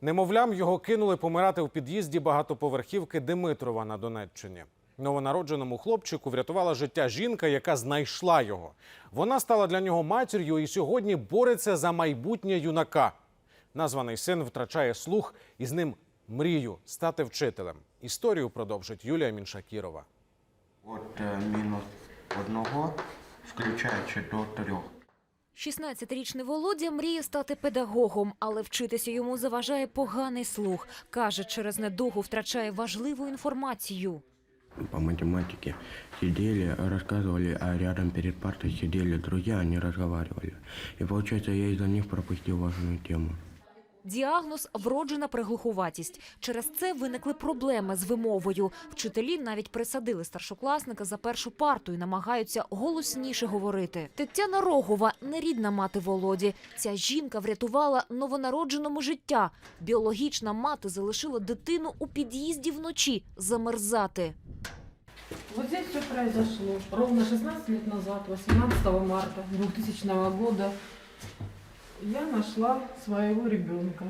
Немовлям його кинули помирати в під'їзді багатоповерхівки Димитрова на Донеччині. Новонародженому хлопчику врятувала життя жінка, яка знайшла його. Вона стала для нього матір'ю і сьогодні бореться за майбутнє юнака. Названий син втрачає слух і з ним мрію стати вчителем. Історію продовжить Юлія Міншакірова. От е, мінус одного, включаючи до трьох. 16-річний Володя мріє стати педагогом, але вчитися йому заважає поганий слух. Каже, через недугу втрачає важливу інформацію. По математике сидели, рассказывали, а рядом перед партой сидели друзья, они разговаривали. И получается, я из-за них пропустил важную тему. Діагноз вроджена приглухуватість. Через це виникли проблеми з вимовою. Вчителі навіть присадили старшокласника за першу парту і намагаються голосніше говорити. Тетяна Рогова нерідна мати Володі. Ця жінка врятувала новонародженому життя. Біологічна мати залишила дитину у під'їзді вночі замерзати. Вот здесь все произошло. Ровно 16 лет назад, 18 марта 2000 года, я нашла своего ребенка.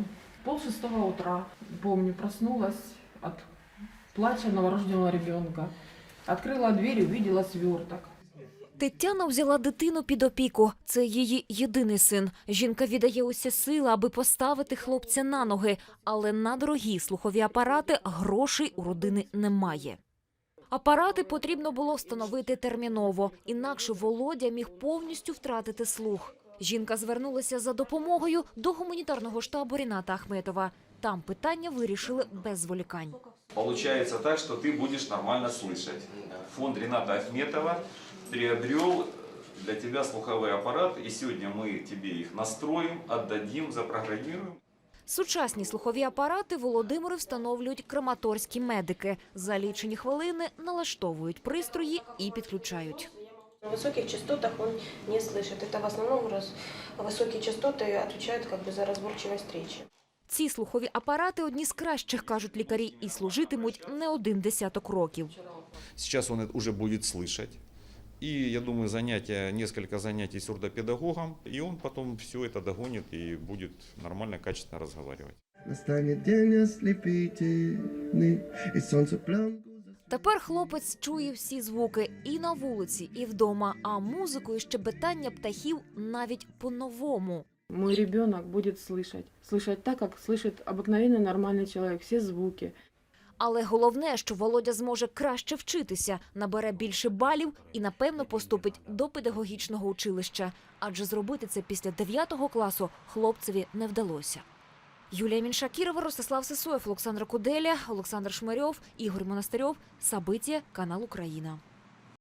Пол шестого утра, помню, проснулась от плача новорожденного ребенка. Открыла дверь увидела сверток. Тетяна взяла дитину під опіку. Це її єдиний син. Жінка віддає усі сили, аби поставити хлопця на ноги. Але на дорогі слухові апарати грошей у родини немає. Апарати потрібно було встановити терміново, інакше Володя міг повністю втратити слух. Жінка звернулася за допомогою до гуманітарного штабу Ріната Ахметова. Там питання вирішили без зволікань. Получается так, что ты будешь нормально слышать. Фонд Рената Ахметова приобрел для тебя слуховой аппарат, и сегодня мы тебе их настроим, отдадим, запрограммируем. Сучасні слухові апарати Володимиру встановлюють краматорські медики. За лічені хвилини налаштовують пристрої і підключають. На высоких частотах он не слышит. Это в основном раз, высокие частоты отвечают как бы за разборчивость речи. Ці слухові апарати одні з кращих, кажуть лікарі, і служитимуть не один десяток років. Сейчас он уже будет слышать. И я думаю, занятия, несколько занятий сурдопедагогом, и он потом все это догонит и будет нормально, качественно разговаривать. Настанет день ослепительный, и солнце пленку Тепер хлопець чує всі звуки і на вулиці, і вдома, а музику і щебетання птахів навіть по-новому. Мой ребенок будет слышать. Слышать так, как слышит обыкновенный нормальный человек. Все звуки. Але головне, що Володя зможе краще вчитися, набере більше балів і, напевно, поступить до педагогічного училища. Адже зробити це після 9 класу хлопцеві не вдалося. Юлія Міншакірова, Ростислав Сисоєв, Олександр Куделя, Олександр Шмарьов, Ігор Монастирьов. Сабиття, канал Україна.